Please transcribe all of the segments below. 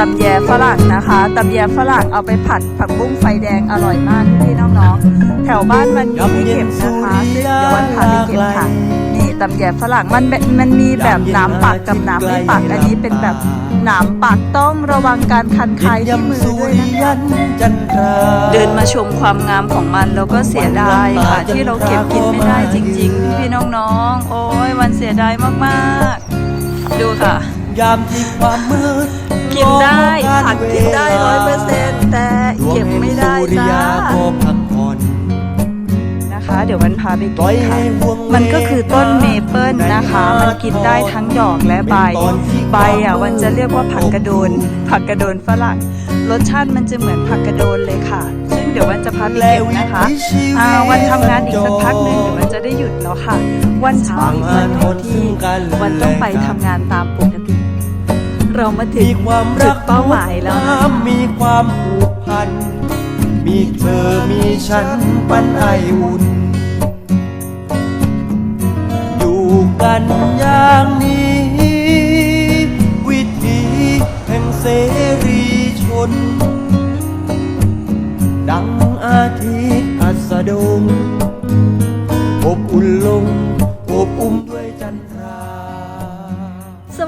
ตำแยฝรั่งนะคะตำแยฝรั่งเอาไปผัดผักบุ้งไฟแดงอร่อยมากพี่น้องๆ แถวบ้านมันมีให้เก็บนะคะซึ่งเดี๋ยววันพาไปเก็บค่ะ นี่ตำแยฝรั่งมันเป็นมันมีแบบน้ำปักกับน้ำไม่ปักอันนี้เป็นแบบน้ำปักต้องระวังการคันคายที่มือด้วยนะคะจันทราเดินมาชมความงามของมันแล้วก็เสียดายค่ะที่เราเก็บกินไม่ได้จริง ๆ พี่ๆน้องๆ โอ้ยวันเสียดายมากๆ ดูค่ะ ยามที่ความมืด กินได้ผักกินได้ร้อยเปอร์เซ็นต์แต่เก็บไม่ได้ดวงแห่งสุริจ้ายาก็พักผ่อนนะคะ เดี๋ยววันพาไปปล่กิอยนค่ะให้ห่วงมันก็คือต้นเมเปิลนะคะ มันกินได้ทั้งดอกและใบ ใบอะวันจะเรียกว่าผักกระโดน ผักกระโดนฝรั่งรสชาติมันจะเหมือนผักกระโดนเลยค่ะ ซึ่งเดี๋ยววันจะพาไปเก็บนะคะอ่าวันทำงานอีกสักพักหนึ่งเดี๋ยววันจะได้หยุดแล้วค่ะ วันเช้าอีกวันหนึ่งที่วันต้องไปทำงานตามปกติ เรามาถึงมีความรักเป้าหมายแล้ว มีความผูกพัน มีเธอมีฉันปันไออุ่น อยู่กันอย่างนี้ วิถีแห่งเสรีชน ดังอาทิตย์อัสดงอบอุ่นลง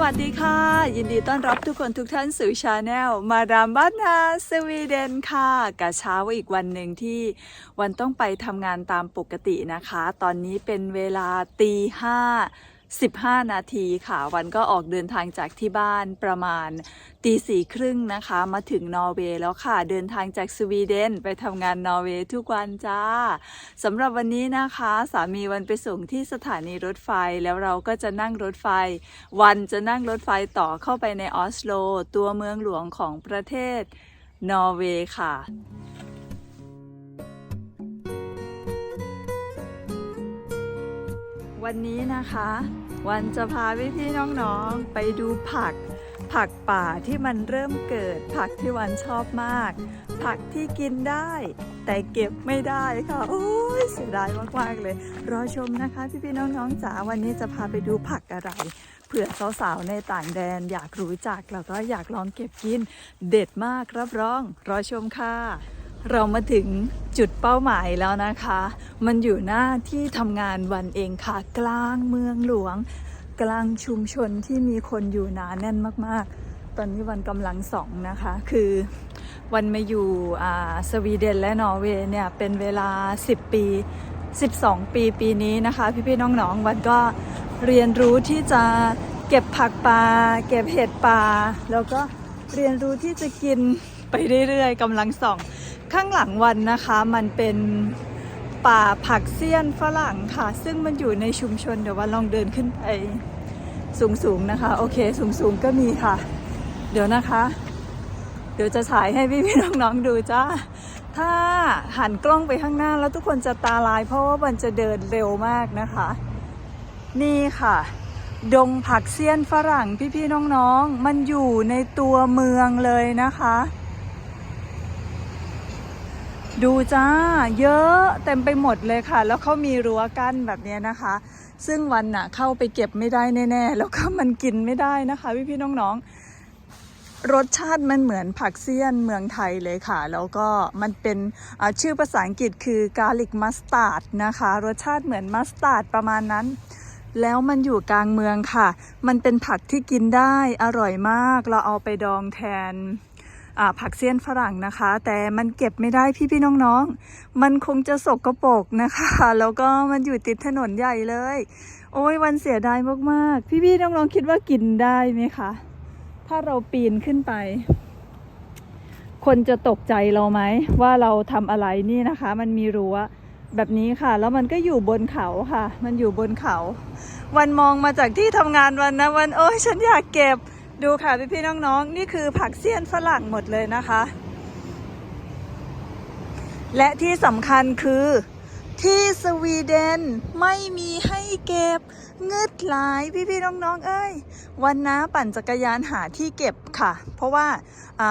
วัสดีค่ะ ยินดีต้อนรับทุกคนทุกท่านสู่ชาแนลมาดามบ้านนาสวีเดนค่ะกะเช้าอีกวันหนึ่งที่วันต้องไปทำงานตามปกตินะคะ ตอนนี้เป็นเวลาตีห้า 15 นาทีค่ะ วันก็ออกเดินทางจากที่บ้านประมาณตีสี่ครึ่งนะคะ มาถึงนอร์เวย์แล้วค่ะ เดินทางจากสวีเดนไปทำงานนอร์เวย์ทุกวันจ้าสำหรับวันนี้นะคะ สามีวันไปส่งที่สถานีรถไฟแล้วเราก็จะนั่งรถไฟ วันจะนั่งรถไฟต่อเข้าไปในออสโล ตัวเมืองหลวงของประเทศนอร์เวย์ค่ะวันนี้นะคะ วันจะพาพี่พี่ๆน้องๆไปดูผัก ผักป่าที่มันเริ่มเกิด ผักที่วันชอบมาก ผักที่กินได้ แต่เก็บไม่ได้ค่ะโอ้ยเสียดายมากๆเลย รอชมนะคะพี่พี่ๆน้องๆจ๋าวันนี้จะพาไปดูผักอะไรเผื่อสาวๆในต่างแดนอยากรู้จักแล้วก็อยากลองเก็บกิน เด็ดมากรับรอง รอชมค่ะ เรามาถึงจุดเป้าหมายแล้วนะคะ มันอยู่หน้าที่ทำงานวันเองค่ะ กลางเมืองหลวง กลางชุมชนที่มีคนอยู่หนาแน่นมากๆ ตอนนี้วันกำลังสองนะคะ คือวันมาอยู่สวีเดนและนอร์เวย์เนี่ย เป็นเวลา 10 ปี 12 ปีปีนี้นะคะ พี่ๆน้องๆ วันก็เรียนรู้ที่จะเก็บผักป่าเก็บเห็ดป่าแล้วก็เรียนรู้ที่จะกินไปเรื่อยๆกำลังส่อง ข้างหลังวันนะคะมันเป็นป่าผักเสี้ยนฝรั่งค่ะ ซึ่งมันอยู่ในชุมชนเดี๋ยววันลองเดินขึ้นไปสูงๆนะคะ โอเค สูงๆก็มีค่ะ เดี๋ยวนะคะ เดี๋ยวจะฉายให้พี่ๆน้องๆดูจ้าถ้าหันกล้องไปข้างหน้าแล้วทุกคนจะตาลาย เพราะว่ามันจะเดินเร็วมากนะคะ นี่ค่ะ ดงผักเสี้ยนฝรั่งพี่ๆน้องๆ มันอยู่ในตัวเมืองเลยนะคะ ดูจ้า เยอะเต็มไปหมดเลยค่ะ แล้วเขามีรั้วกั้นแบบนี้นะคะ ซึ่งวันน่ะเข้าไปเก็บไม่ได้แน่ๆ แล้วก็มันกินไม่ได้นะคะ พี่ๆน้องๆ รสชาติมันเหมือนผักเสี้ยนเมืองไทยเลยค่ะ แล้วก็มันเป็นชื่อภาษาอังกฤษคือ garlic mustard นะคะ รสชาติเหมือนมัสตาร์ดประมาณนั้นแล้วมันอยู่กลางเมืองค่ะ มันเป็นผักที่กินได้อร่อยมาก เราเอาไปดองแทน ผักเสี้ยนฝรั่งนะคะ แต่มันเก็บไม่ได้พี่ๆน้องๆ มันคงจะสกรปรกนะคะ แล้วก็มันอยู่ติดถนนใหญ่เลย โอ้ยวันเสียดายมากๆ พี่ๆน้องๆคิดว่ากินได้ไหมคะ ถ้าเราปีนขึ้นไป คนจะตกใจเราไหมว่าเราทำอะไรนี่นะคะ มันมีรั้วแบบนี้ค่ะ แล้วมันก็อยู่บนเขาค่ะ มันอยู่บนเขา วันมองมาจากที่ทำงานวันนะวันโอ้ยฉันอยากเก็บ ดูค่ะพี่พี่น้องๆ นี่คือผักเสี้ยนฝรั่งหมดเลยนะคะ และที่สำคัญคือที่สวีเดนไม่มีให้เก็บเงืดหลายพี่พี่น้องๆ เอ้ย วันน้าปั่นจักรยานหาที่เก็บค่ะ เพราะว่าอ่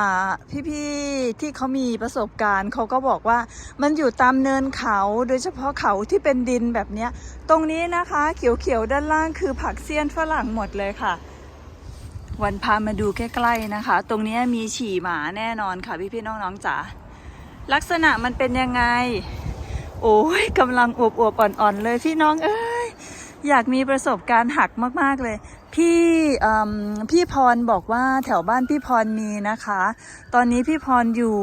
พี่ๆที่เขามีประสบการณ์เขาก็บอกว่ามันอยู่ตามเนินเขาโดยเฉพาะเขาที่เป็นดินแบบเนี้ย ตรงนี้นะคะเขียวๆ ด้านล่างคือผักเสี้ยนฝรั่งหมดเลยค่ะ วันพามาดูใกล้ๆนะคะ ตรงนี้มีฉี่หมาแน่นอนค่ะพี่ๆน้องๆจ๋าลักษณะมันเป็นยังไง โอ้ยกำลังอวบๆอ่อนๆเลยพี่น้องเอ้ยอยากมีประสบการณ์หักมากๆเลย พี่พี่พรบอกว่าแถวบ้านพี่พรมีนะคะ ตอนนี้พี่พรอยู่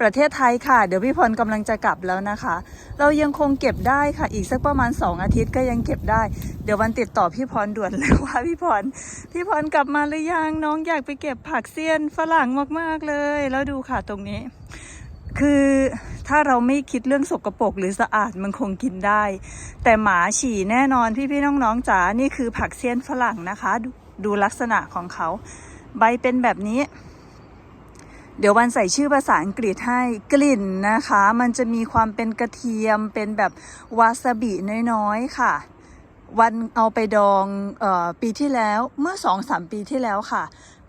ประเทศไทยค่ะ เดี๋ยวพี่พรกำลังจะกลับแล้วนะคะ เรายังคงเก็บได้ค่ะ อีกสักประมาณ 2 อาทิตย์ก็ยังเก็บได้ เดี๋ยววันติดต่อพี่พรด่วนเลยว่าพี่พรพี่พรกลับมาหรือยังน้องอยากไปเก็บผักเสี้ยนฝรั่งมากๆเลย แล้วดูค่ะตรงนี้ คือถ้าเราไม่คิดเรื่องสกปรกหรือสะอาดมันคงกินได้ แต่หมาฉี่แน่นอนพี่ๆน้องๆจ๋านี่คือผักเสี้ยนฝรั่งนะคะดดูลักษณะของเขา ใบเป็นแบบนี้ เดี๋ยววันใส่ชื่อภาษาอังกฤษให้กลิ่นนะคะ มันจะมีความเป็นกระเทียมเป็นแบบวาซาบิน้อยๆค่ะ วันเอาไปดองออปีที่แล้วเมื่อสองสามปีที่แล้วค่ะ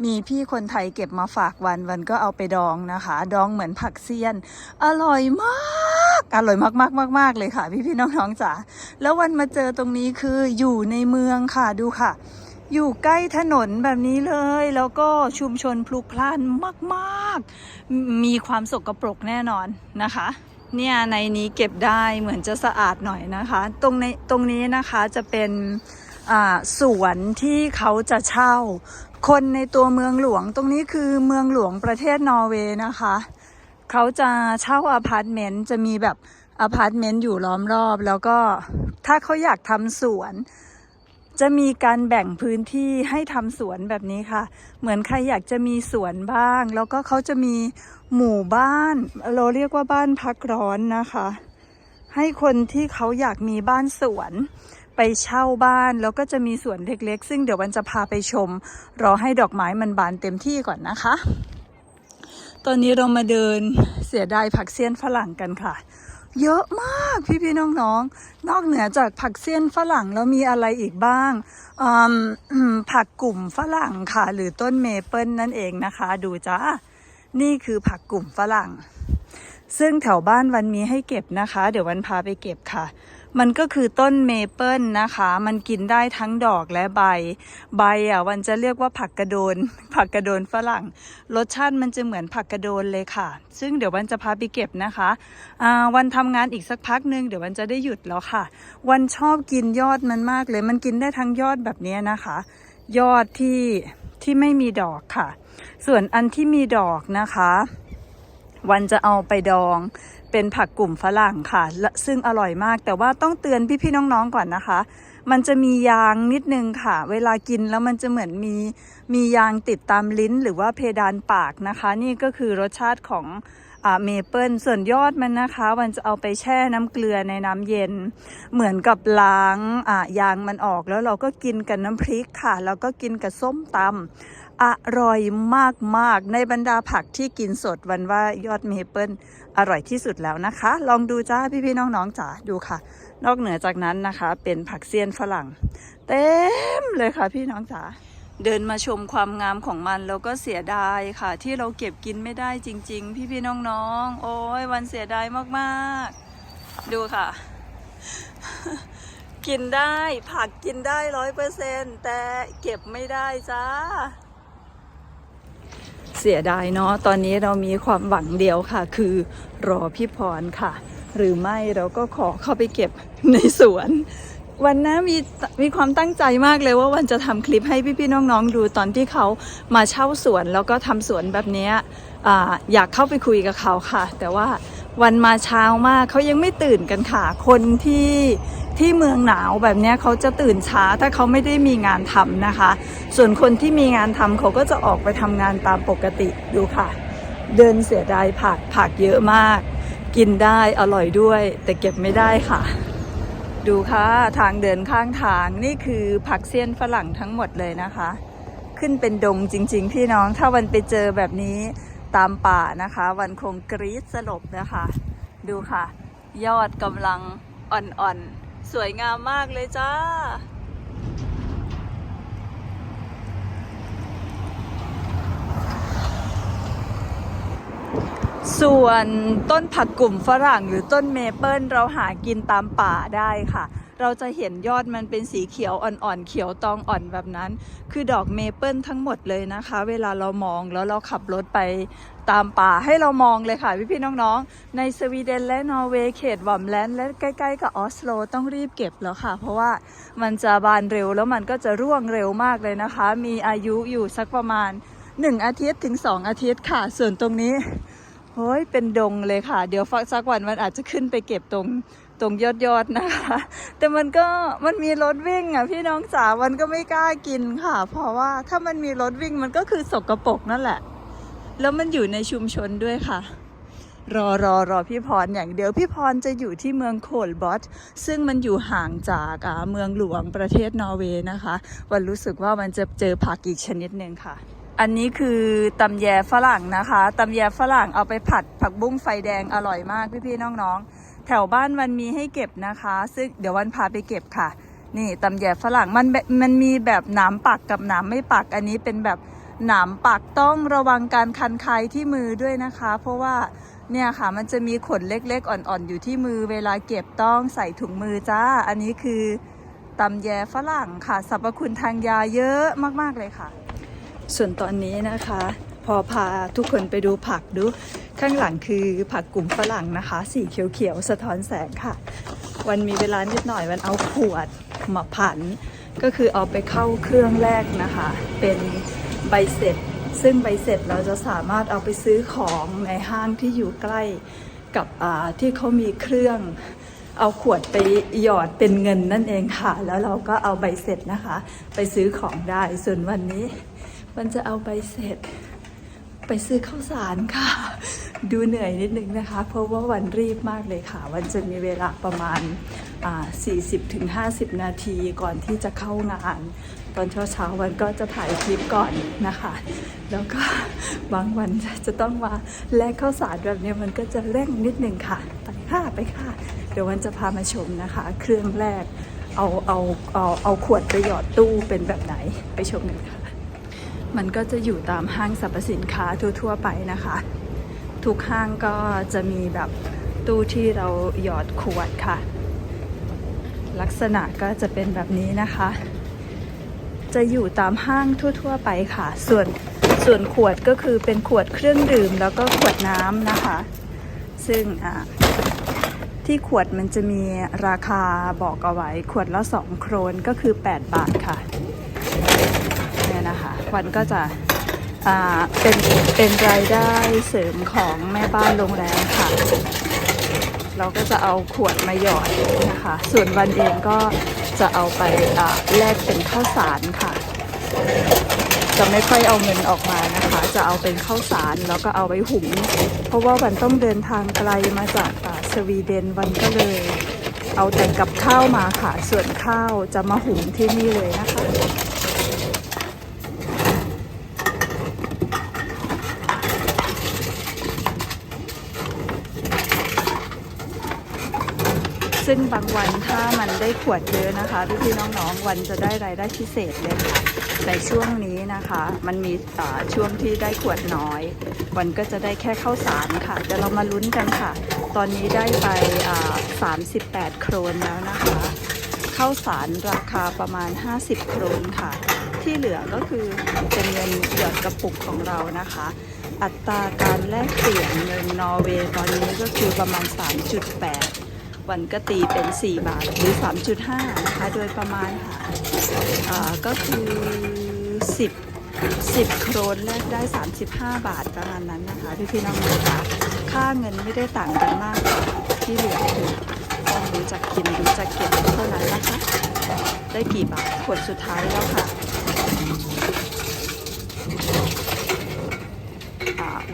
มีพี่คนไทยเก็บมาฝากวันวันก็เอาไปดองนะคะ ดองเหมือนผักเซียน อร่อยมาก อร่อยมากมากมากมากเลยค่ะ พี่พี่ๆน้องๆจ๋าแล้ววันมาเจอตรงนี้คืออยู่ในเมืองค่ะดูค่ะ อยู่ใกล้ถนนแบบนี้เลย แล้วก็ชุมชนพลุกพล่านมาก ๆ มีความสกปรกแน่นอนนะคะ เนี่ยในนี้เก็บได้เหมือนจะสะอาดหน่อยนะคะ ตรงในตรงนี้นะคะจะเป็นสวนที่เขาจะเช่า คนในตัวเมืองหลวง ตรงนี้คือเมืองหลวงประเทศนอร์เวย์นะคะ เขาจะเช่าอพาร์ตเมนต์จะมีแบบอพาร์ตเมนต์อยู่ล้อมรอบ แล้วก็ถ้าเขาอยากทำสวน จะมีการแบ่งพื้นที่ให้ทำสวนแบบนี้ค่ะ เหมือนใครอยากจะมีสวนบ้าง แล้วก็เขาจะมีหมู่บ้าน เราเรียกว่าบ้านพักร้อนนะคะ ให้คนที่เขาอยากมีบ้านสวนไปเช่าบ้านแล้วก็จะมีสวนเล็กๆ ซึ่งเดี๋ยววันจะพาไปชม รอให้ดอกไม้มันบานเต็มที่ก่อนนะคะ ตอนนี้เรามาเดินเสียดายผักเสี้ยนฝรั่งกันค่ะ เยอะมากพี่พี่น้องๆนอกเหนือจากผักเสี้ยนฝรั่งแล้วมีอะไรอีกบ้างผักกลุ่มฝรั่งค่ะ หรือต้นเมเปิลนั่นเองนะคะ ดูจ้านี่คือผักกลุ่มฝรั่ง ซึ่งแถวบ้านวันมีให้เก็บนะคะ เดี๋ยววันพาไปเก็บค่ะ มันก็คือต้นเมเปิลนะคะ มันกินได้ทั้งดอกและใบ ใบอะวันจะเรียกว่าผักกระโดน ผักกระโดนฝรั่ง รสชาติมันจะเหมือนผักกระโดนเลยค่ะ ซึ่งเดี๋ยววันจะพาไปเก็บนะคะอ่าวันทำงานอีกสักพักหนึ่งเดี๋ยววันจะได้หยุดแล้วค่ะ วันชอบกินยอดมันมากเลย มันกินได้ทั้งยอดแบบนี้นะคะ ยอดที่ที่ไม่มีดอกค่ะ ส่วนอันที่มีดอกนะคะ วันจะเอาไปดอง เป็นผักกลุ่มฝรั่งค่ะ ซึ่งอร่อยมาก แต่ว่าต้องเตือนพี่ๆน้องๆก่อนนะคะ มันจะมียางนิดนึงค่ะ เวลากินแล้วมันจะเหมือนมีมียางติดตามลิ้น หรือว่าเพดานปากนะคะ นี่ก็คือรสชาติของอ่าเมเปิลส่วนยอดมันนะคะวันจะเอาไปแช่น้ำเกลือในน้ำเย็น เหมือนกับล้างยางมันออกแล้วเราก็กินกับน้ำพริกค่ะ แล้วก็กินกับส้มตำอร่อยมากๆ ในบรรดาผักที่กินสดวันว่ายอดเมเปิล อร่อยที่สุดแล้วนะคะ ลองดูจ้าพี่ๆน้องๆจ๋าดูค่ะ นอกเหนือจากนั้นนะคะ เป็นผักเซียนฝรั่ง เต็มเลยค่ะพี่น้องจ๋าเดินมาชมความงามของมันแล้วก็เสียดายค่ะ ที่เราเก็บกินไม่ได้จริง ๆ พี่ๆน้องๆ โอ้ยวันเสียดายมากๆ ดูค่ะ กินได้ผักกินได้ร้อยเปอร์เซ็นแต่เก็บไม่ได้จ้า เสียดายเนาะตอนนี้เรามีความหวังเดียวค่ะ คือรอพี่พรค่ะ หรือไม่เราก็ขอเข้าไปเก็บในสวน วันนะมีมีความตั้งใจมากเลยว่าวันจะทำคลิปให้พี่ๆน้องๆดูตอนที่เขามาเช่าสวนแล้วก็ทำสวนแบบนี้ออยากเข้าไปคุยกับเขาค่ะ แต่ว่า วันมาเช้ามากเขายังไม่ตื่นกันค่ะ คนที่ที่เมืองหนาวแบบนี้เขาจะตื่นช้าถ้าเขาไม่ได้มีงานทำนะคะ ส่วนคนที่มีงานทำเขาก็จะออกไปทำงานตามปกติดูค่ะ เดินเสียดายผักผักเยอะมาก กินได้อร่อยด้วย แต่เก็บไม่ได้ค่ะ ดูค่ะทางเดินข้างทางนี่คือผักเสี้ยนฝรั่งทั้งหมดเลยนะคะ ขึ้นเป็นดงจริง ๆ พี่น้องถ้าวันไปเจอแบบนี้ ตามป่านะคะ วันคงกรีดสลบนะคะ ดูค่ะ ยอดกำลังอ่อนๆ สวยงามมากเลยจ้า ส่วนต้นผักกลุ่มฝรั่งหรือต้นเมเปิลเราหากินตามป่าได้ค่ะ เราจะเห็นยอดมันเป็นสีเขียวอ่อนๆเขียวตองอ่อนแบบนั้น คือดอกเมเปิลทั้งหมดเลยนะคะ เวลาเรามองแล้วเราขับรถไปตามป่าให้เรามองเลยค่ะพี่ๆน้องๆ ในสวีเดนและนอร์เวย์เขตวอมแลนด์และใกล้ๆกับออสโลต้องรีบเก็บแล้วค่ะ เพราะว่ามันจะบานเร็วแล้วมันก็จะร่วงเร็วมากเลยนะคะ มีอายุอยู่สักประมาณ 1 อาทิตย์ถึง 2 อาทิตย์ค่ะ ส่วนตรงนี้เฮ้ยเป็นดงเลยค่ะ เดี๋ยวฟักสักวันมันอาจจะขึ้นไปเก็บตรง ตรงยอดยอดๆนะคะ แต่มันก็มันมีรถวิ่งอะพี่น้องจ๋ามันก็ไม่กล้ากินค่ะ เพราะว่าถ้ามันมีรถวิ่งมันก็คือสกรปรกนั่นแหละ แล้วมันอยู่ในชุมชนด้วยค่ะรอรอรอพี่พรอย่างเดียวพี่พรจะอยู่ที่เมืองโคลบอสซึ่งมันอยู่ห่างจากเมืองหลวงประเทศนอร์เวย์นะคะ วันรู้สึกว่ามันจะเจอผักอีกชนิดหนึ่งค่ะ อันนี้คือตำแยฝรั่งนะคะตำแยฝรั่งเอาไปผัดผักบุ้งไฟแดงอร่อยมากพี่ๆน้องๆ แถวบ้านมันมีให้เก็บนะคะ ซึ่งเดี๋ยววันพาไปเก็บค่ะ นี่ตำแยฝรั่งมันแบบมันมีแบบหนามปักกับหนามไม่ปักอันนี้เป็นแบบหนามปักต้องระวังการคันคายที่มือด้วยนะคะ เพราะว่าเนี่ยค่ะมันจะมีขนเล็กๆ อ่อนๆ อยู่ที่มือเวลาเก็บต้องใส่ถุงมือจ้า อันนี้คือตำแยฝรั่งค่ะสรรพคุณทางยาเยอะมากๆเลยค่ะ ส่วนตอนนี้นะคะ พอพาทุกคนไปดูผักดู ข้างหลังคือผักกลุ่มฝรั่งนะคะ สีเขียวๆ สะท้อนแสงค่ะ วันมีเวลานิดหน่อยวันเอาขวดมาผัน ก็คือเอาไปเข้าเครื่องแรกนะคะ เป็นใบเสร็จ ซึ่งใบเสร็จเราจะสามารถเอาไปซื้อของในห้างที่อยู่ใกล้กับที่เขามีเครื่องเอาขวดไปหยอดเป็นเงินนั่นเองค่ะ แล้วเราก็เอาใบเสร็จนะคะ ไปซื้อของได้ ส่วนวันนี้ มันจะเอาใบเสร็จ ไปซื้อข้าวสารค่ะ ดูเหนื่อยนิดนึงนะคะ เพราะว่าวันรีบมากเลยค่ะ วันจะมีเวลาประมาณ 40-50 นาทีก่อนที่จะเข้างาน ตอนเช้าเช้าๆวันก็จะถ่ายคลิปก่อนนะคะ แล้วก็บางวันจะต้องมาแลกข้าวสารแบบนี้มันก็จะเร่งนิดนึงค่ะ ไปค่ะไปค่ะ เดี๋ยววันจะพามาชมนะคะ เครื่องแรกเอาเอาเอาเอาขวดไปหยอดตู้เป็นแบบไหนไปชมกันค่ะ มันก็จะอยู่ตามห้างสรรพสินค้าทั่วๆไปนะคะ ทุกห้างก็จะมีแบบตู้ที่เราหยอดขวดค่ะ ลักษณะก็จะเป็นแบบนี้นะคะ จะอยู่ตามห้างทั่ว ๆ ไปค่ะ ส่วนส่วนขวดก็คือเป็นขวดเครื่องดื่มแล้วก็ขวดน้ำนะคะ ซึ่งอ่าที่ขวดมันจะมีราคาบอกเอาไว้ ขวดละ 2 โครนก็คือ 8 บาทค่ะ ควันก็จะอ่าเป็นเป็นรายได้เสริมของแม่บ้านโรงแรมค่ะ เราก็จะเอาขวดมาหยอดนะคะ ส่วนวันเองก็จะเอาไปอ่าแลกเป็นข้าวสารค่ะ จะไม่ค่อยเอาเงินออกมานะคะ จะเอาเป็นข้าวสารแล้วก็เอาไว้หุง เพราะว่าวันต้องเดินทางไกลมาจากสวีเดนวันก็เลย เอาแต่กับข้าวมาค่ะ ส่วนข้าวจะมาหุงที่นี่เลยนะคะ ซึ่งบางวันถ้ามันได้ขวดเยอะนะคะพี่ๆน้องๆวันจะได้รายได้พิเศษเลยค่ะแต่ช่วงนี้นะคะ มันมีอ่าช่วงที่ได้ขวดน้อย วันก็จะได้แค่ข้าวสารค่ะเดี๋ยวเรามาลุ้นกันค่ะ ตอนนี้ได้ไป 38 โครนแล้วนะคะข้าวสารราคาประมาณ 50 โครนค่ะ ที่เหลือก็คือเป็นเงินหยอดกระปุกของเรานะคะอัตราการแลกเปลี่ยนเงินนอร์เวย์ตอนนี้ก็คือประมาณ 3.8 วันก็ตีเป็น 4 บาทหรือ 3.5 นะคะ โดยประมาณค่ะก็คือ 10 10 โครนแลกได้ 35 บาทประมาณนั้นนะคะ พี่พี่น้องๆคะค่าเงินไม่ได้ต่างกันมาก ที่เหลือคือต้องรู้จักกินรู้จักเก็บเท่านั้นนะคะ ได้กี่บาทขวดสุดท้ายแล้วค่ะ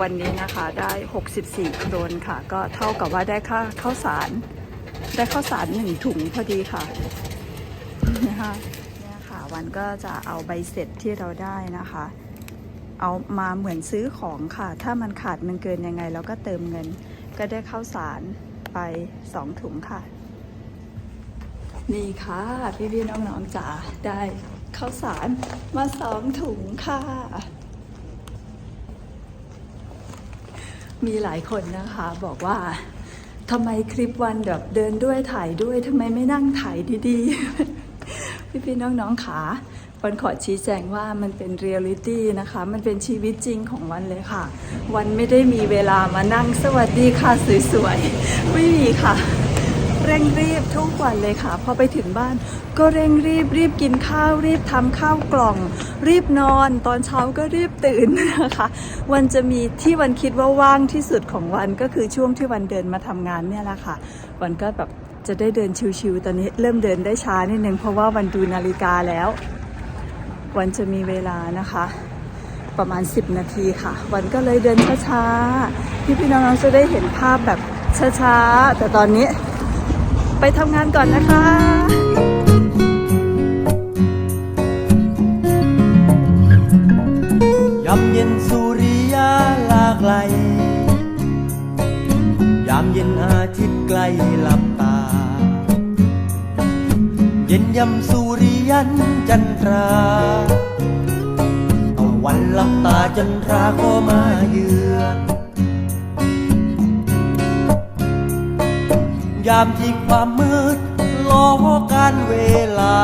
วันนี้นะคะได้ 64 โครนค่ะ ก็เท่ากับว่าได้ค่าข้าวสาร ได้ข้าวสารหนึ่งถุงพอดีค่ะนะคะเนี่ยค่ะ วันก็จะเอาใบเสร็จที่เราได้นะคะ เอามาเหมือนซื้อของค่ะ ถ้ามันขาดมันเกินยังไงเราก็เติมเงิน ก็ได้ข้าวสารไปสองถุงค่ะ นี่ค่ะ พี่พี่ๆน้องๆจ๋าได้ข้าวสารมาสองถุงค่ะ มีหลายคนนะคะบอกว่า ทำไมคลิปวันแบบเดินด้วยถ่ายด้วยทำไมไม่นั่งถ่ายดีๆ พี่ๆน้องๆขาวันขอชี้แจงว่ามันเป็นเรียลลิตี้นะคะ มันเป็นชีวิตจริงของวันเลยค่ะ วันไม่ได้มีเวลามานั่งสวัสดีค่ะสวยๆ ไม่มีค่ะ เร่งรีบทุกวันเลยค่ะ พอไปถึงบ้าน ก็เร่งรีบรีบกินข้าวรีบทำข้าวกล่อง รีบนอน ตอนเช้าก็รีบตื่นนะคะ วันจะมีที่วันคิดว่าว่างที่สุดของวันก็คือช่วงที่วันเดินมาทำงานเนี่ยแหละค่ะ วันก็แบบจะได้เดินชิวๆตอนนี้เริ่มเดินได้ช้านิดนึงเพราะว่าวันดูนาฬิกาแล้ว วันจะมีเวลานะคะประมาณ 10 นาทีค่ะ วันก็เลยเดินช้าๆ พี่พี่ๆน้องๆจะได้เห็นภาพแบบช้าๆ แต่ตอนนี้ ไปทำงานก่อนนะคะยามเย็นสุริยาลาไกล ยามเย็นอาทิตย์ใกล้หลับตา เย็นยำสุริยันจันทราตะวันหลับตาจันทราก็มาเยือน ยามที่ความมืดล้อการเวลา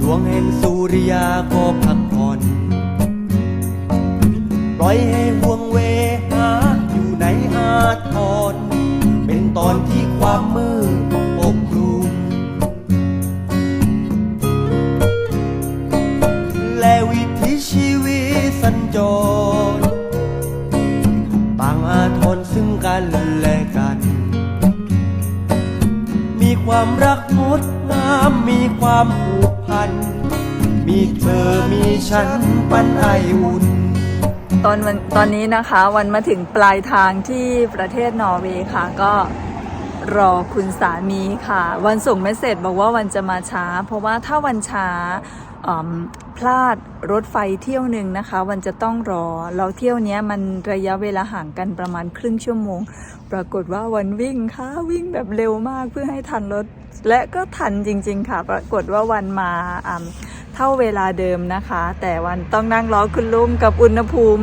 ดวงแห่งสุริยาก็พักผ่อน ปล่อยให้ห่วง ตอนนี้นะคะวันมาถึงปลายทางที่ประเทศนอร์เวย์ค่ะ ก็รอคุณสามีค่ะ วันส่งเมสเซจบอกว่าวันจะมาช้า เพราะว่าถ้าวันช้าพลาดรถไฟเที่ยวหนึ่งนะคะ วันจะต้องรอ แล้วเที่ยวเนี้ยมันระยะเวลาห่างกันประมาณครึ่งชั่วโมง ปรากฏว่าวันวิ่งค่ะวิ่งแบบเร็วมากเพื่อให้ทันรถ และก็ทันจริง ๆ ค่ะ ปรากฏว่าวันมาอ่าเท่าเวลาเดิมนะคะ แต่วันต้องนั่งรอคุณลุงกับอุณหภูมิ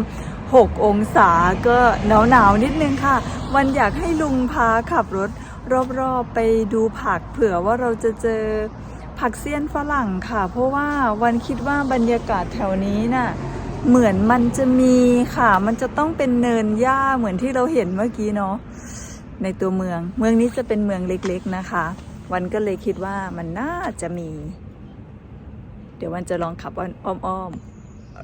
6 องศาก็หนาวหนาวนิดนึงค่ะ วันอยากให้ลุงพาขับรถ รอบๆไปดูผักเผื่อว่าเราจะเจอผักเสี้ยนฝรั่งค่ะ เพราะว่าวันคิดว่าบรรยากาศแถวนี้น่ะเหมือนมันจะมีค่ะ มันจะต้องเป็นเนินหญ้าเหมือนที่เราเห็นเมื่อกี้เนาะในตัวเมือง เมืองนี้จะเป็นเมืองเล็กๆนะคะ วันก็เลยคิดว่ามันน่าจะมี เดี๋ยววันจะลองขับอ้อมๆ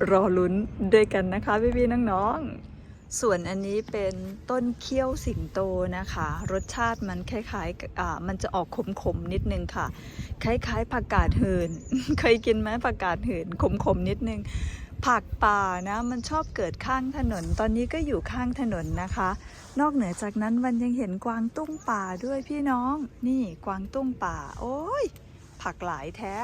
รอลุ้นด้วยกันนะคะพี่ๆน้องๆ ส่วนอันนี้เป็นต้นเคี้ยวสิงโตนะคะ รสชาติมันคล้ายๆกับอ่ามันจะออกขมๆนิดนึงค่ะ คล้ายๆผักกาดเหิน เคยกินไหมผักกาดเหินขมๆนิดนึง ผักป่านะมันชอบเกิดข้างถนน ตอนนี้ก็อยู่ข้างถนนนะคะ นอกเหนือจากนั้นวันยังเห็นกวางตุ้งป่าด้วยพี่น้อง นี่กวางตุ้งป่า โอ้ยผักหลายแท้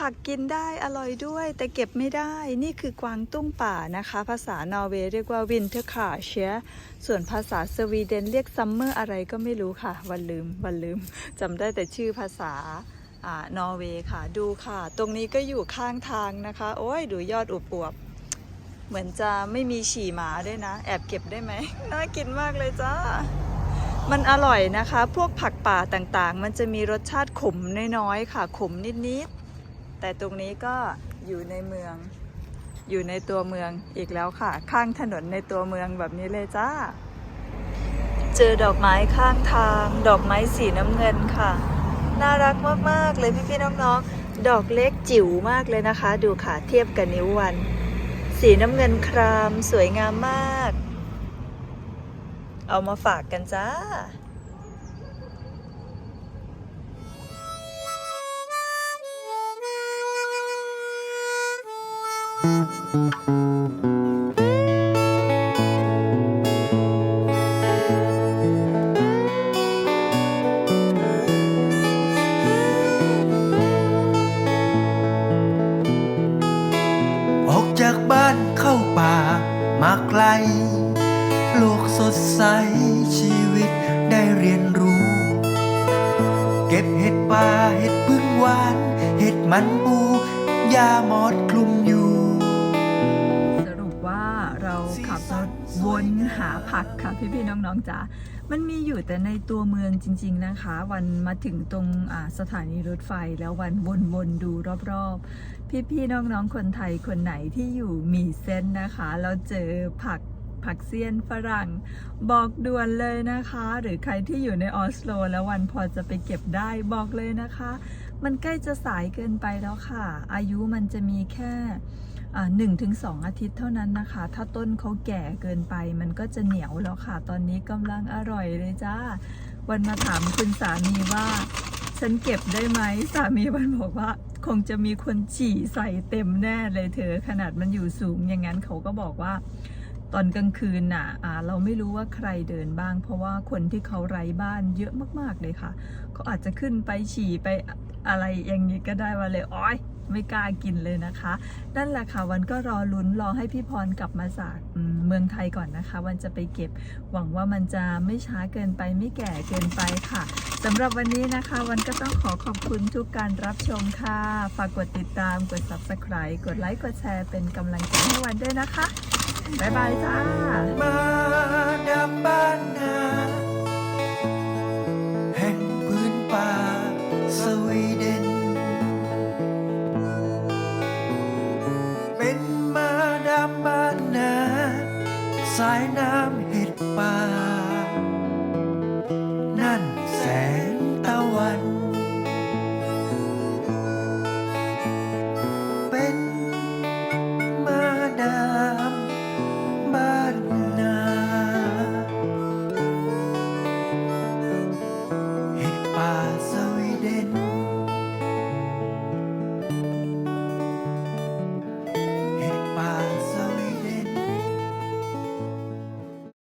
ผักกินได้อร่อยด้วย แต่เก็บไม่ได้นี่คือกวางตุ้งป่านะคะ ภาษานอร์เวย์เรียกว่าวินเทอร์คาเชียส่วนภาษาสวีเดนเรียกซัมเมอร์อะไรก็ไม่รู้ค่ะ วันลืม วันลืมจำได้แต่ชื่อภาษาอ่านอร์เวย์ค่ะดูค่ะ ตรงนี้ก็อยู่ข้างทางนะคะ โอ้ยดูยอดอวบๆเหมือนจะไม่มีฉี่หมาด้วยนะ แอบเก็บได้ไหมน่ากินมากเลยจ้ามันอร่อยนะคะ พวกผักป่าต่างๆ มันจะมีรสชาติขมน้อยๆค่ะ ขมนิด แต่ตรงนี้ก็อยู่ในเมือง อยู่ในตัวเมืองอีกแล้วค่ะ ข้างถนนในตัวเมืองแบบนี้เลยจ้า เจอดอกไม้ข้างทาง ดอกไม้สีน้ำเงินค่ะ น่ารักมาก ๆ เลยพี่ๆน้องๆ ดอกเล็กจิ๋วมากเลยนะคะ ดูค่ะเทียบกับนิ้ววัน สีน้ำเงินคราม สวยงามมาก เอามาฝากกันจ้า ออกจากบ้านเข้าป่ามาไกล โลกสดใสชีวิตได้เรียนรู้ เก็บเห็ดป่าเห็ดพึ่งหวาน เห็ดมันปูยาหมอดคลุมอยู่ วนหาผักค่ะพี่ๆน้องๆจ๋า มันมีอยู่แต่ในตัวเมืองจริง ๆนะคะ วันมาถึงตรงสถานีรถไฟแล้ววันวนๆดูรอบๆ พี่ๆน้องๆคนไทยคนไหนที่อยู่มีเส้นนะคะแล้วเจอผักผักเซียนฝรั่งบอกด่วนเลยนะคะ หรือใครที่อยู่ในออสโล แล้ววันพอจะไปเก็บได้บอกเลยนะคะ มันใกล้จะสายเกินไปแล้วค่ะ อายุมันจะมีแค่ หนึ่งถึงสองอาทิตย์เท่านั้นนะคะ ถ้าต้นเขาแก่เกินไปมันก็จะเหนียวแล้วค่ะ ตอนนี้กำลังอร่อยเลยจ้า วันมาถามคุณสามีว่า ฉันเก็บได้ไหม สามีวันบอกว่า คงจะมีคนฉี่ใส่เต็มแน่เลยเธอ ขนาดมันอยู่สูงอย่างนั้นเขาก็บอกว่าตอนกลางคืนน่ะอ่าเราไม่รู้ว่าใครเดินบ้าง เพราะว่าคนที่เขาไร้บ้านเยอะมากๆเลยค่ะ เขาอาจจะขึ้นไปฉี่ไปอะไรอย่างนี้ก็ได้ว่าเลยอ้อย ไม่กล้ากินเลยนะคะ นั่นแหละค่ะวันก็รอลุ้นรอให้พี่พรกลับมาจากเมืองไทยก่อนนะคะ วันจะไปเก็บ หวังว่ามันจะไม่ช้าเกินไปไม่แก่เกินไปค่ะสำหรับวันนี้นะคะ วันก็ต้องขอขอบคุณทุกการรับชมค่ะ ฝากกดติดตามกด subscribe กดไลค์กดแชร์เป็นกำลังใจให้วันด้วยนะคะ บ๊ายบายจ้ามาดามบ้านนาแห่งพื้นป่าสวีเดน เป็